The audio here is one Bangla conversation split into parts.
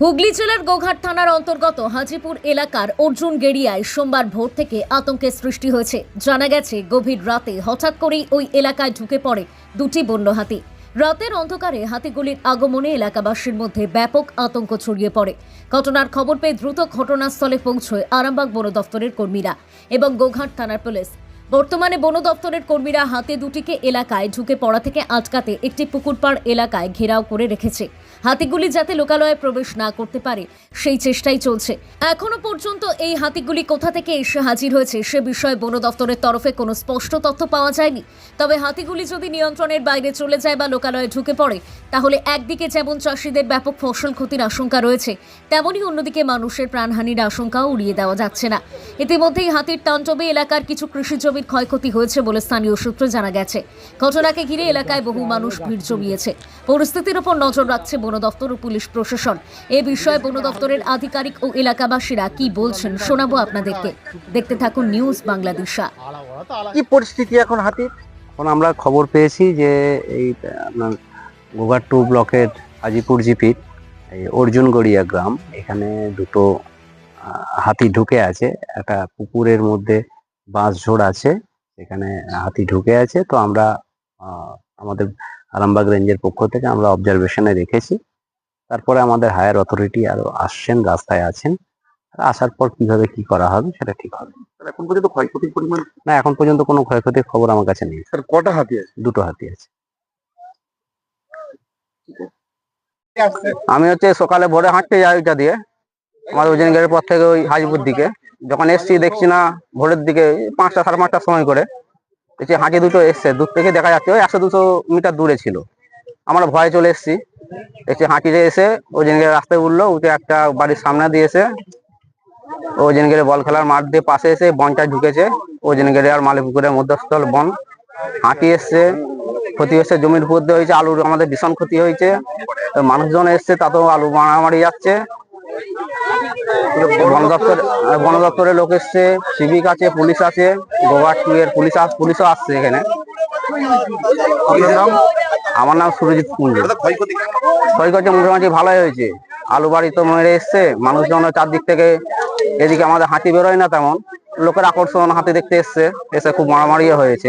হুগলি জেলার গোঘাট থানার অন্তর্গত হাজিপুর এলাকার অর্জুন গেরিয়ায় সোমবার ভোর থেকে আতঙ্কের সৃষ্টি হয়েছে। জানা গেছে, গভীর রাতে হঠাৎ করেই ওই এলাকায় ঢুকে পড়ে দুটি বন্য হাতি। রাতের অন্ধকারে হাতিগুলির আগমনে এলাকাবাসীর মধ্যে ব্যাপক আতঙ্ক ছড়িয়ে পড়ে। ঘটনার খবর পেয়ে দ্রুত ঘটনাস্থলে পৌঁছয় আরামবাগ বন দফতরের কর্মীরা এবং গোঘাট থানার পুলিশ। বর্তমানে বন দপ্তরের কর্মীরা হাতে দুটিকে এলাকায় ঢুকে পড়া থেকে আটকাতে একটি পুকুরপাড় এলাকায় ঘেরাও করে রেখেছে। হাতিগুলি যাতে লোকালয়ে প্রবেশ না করতে পারে, সেই চেষ্টাই চলছে। এখনও পর্যন্ত এই হাতিগুলি কোথা থেকে এসে হাজির হয়েছে, সে বিষয়ে বন দপ্তরের তরফে কোনো স্পষ্ট তথ্য পাওয়া যায়নি। তবে হাতিগুলি যদি নিয়ন্ত্রণের বাইরে চলে যায় বা লোকালয়ে ঢুকে পড়ে, তাহলে একদিকে যেমন চাষিদের ব্যাপক ফসল ক্ষতির আশঙ্কা রয়েছে তেমনই অন্যদিকে মানুষের প্রাণহানির আশঙ্কাও উড়িয়ে দেওয়া যাচ্ছে না। ইতিমধ্যেই হাতির তাণ্ডবে এলাকার কিছু কৃষি জমির ক্ষয়ক্ষতি হয়েছে বলে স্থানীয় সূত্রে জানা গেছে। ঘটনাকে ঘিরে এলাকায় বহু মানুষ ভিড় জমিয়েছে। পরিস্থিতির ওপর নজর রাখছে বন দপ্তর ও পুলিশ প্রশাসন। এ বিষয়ে বন দপ্তরের আধিকারিক ও এলাকাবাসীরা কি বলছেন শোনাবো আপনাদেরকে। দেখতে থাকুন নিউজ বাংলাদেশা কি পরিস্থিতি এখন হাতির? এখন আমরা খবর পেয়েছি যে এই আপনার গোগার টু ব্লকের হাজিপুর জিপির এই অর্জুনগড়িয়া গ্রাম এখানে দুটো হাতি ঢুকে আছে। একটা পুকুরের মধ্যে বাঁশ ঝোড় আছে এখানে হাতি ঢুকে আছে। তো আমরা আমাদের আরামবাগ রেঞ্জের পক্ষ থেকে আমরা অবজারভেশনে রেখেছি তারপরে আমাদের হায়ার অথরিটি আরও আসছেন রাস্তায় আছেন। আসার পর কীভাবে কি করা হবে সেটা ঠিক হবে। এখন পর্যন্ত ক্ষয়ক্ষতির পরিমাণ না এখন পর্যন্ত কোনো ক্ষয়ক্ষতির খবর আমার কাছে নেই। স্যার কটা হাতি আছে? দুটো হাতি আছে। আমি হচ্ছে সকালে ভোরে হাঁটতে যাই ওইটা দিয়ে। আমার ওজন গেটের পর থেকে ওই হাজিপুর দিকে। যখন এসছি দেখছি না ভোরের দিকে পাঁচটা সাড়ে পাঁচটার সময় করে। দেখছি হাঁটি দুটো এসছে। দূর থেকে দেখা যাচ্ছে, ওই একশো দুশো মিটার দূরে ছিল। আমরা ভয়ে চলে এসছি। দেখছি হাঁটিতে এসে ওজন গেটের রাস্তায় উঠল, উঠে একটা বাড়ির সামনে দিয়ে এসে ওজন গেটে বল খেলার মাঠ দিয়ে পাশে এসে বনটা ঢুকেছে। ওজন গেটে আর মালিপুকুরের মধ্যস্থল বন। হাঁটি এসছে, ক্ষতি হয়েছে জমির উপর দিয়ে হয়েছে, আলুর আমাদের ভীষণ ক্ষতি হয়েছে। মানুষজন এসছে, তাতেও আলু মারামারি যাচ্ছে। বন বন দপ্তরের লোক এসছে, সিভিক আছে, পুলিশ আছে গোবার টু এর পুলিশ পুলিশও আসছে এখানে। আমার নাম সুরজিৎ ক্ষয়ক্ষতি ক্ষয়ক্ষতি মোটামুটি ভালোই হয়েছে। আলু বাড়ি তো মেরে এসছে, মানুষজন চারদিক থেকে এদিকে আমাদের হাতি বেরোয় না তেমন। লোকের আকর্ষণ হাতি দেখতে এসছে, এসে খুব মারামারিও হয়েছে।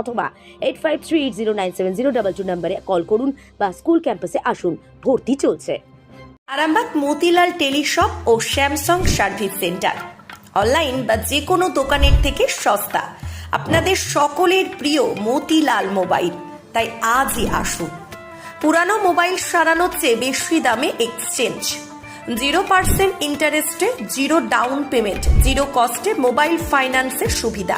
অথবা eight five three eight zero nine seven zero double two নম্বরে কল করুন বা স্কুল ক্যাম্পাসে আসুন। ভর্তি চলছে। আরামবাগ, মতিলাল টেলিশপ ও স্যামসাং সার্ভিস সেন্টার। অনলাইন বা যে কোনো দোকানের থেকে সস্তা। আপনাদের সকলের প্রিয় মতিলাল মোবাইল। তাই আজই আসুন। পুরানো মোবাইল সারানোর চেয়ে বেশি দামে এক্সচেঞ্জ জিরো পার্সেন্ট ইন্টারেস্টে জিরো ডাউন পেমেন্ট জিরো কস্টে মোবাইল ফাইন্যান্সের সুবিধা।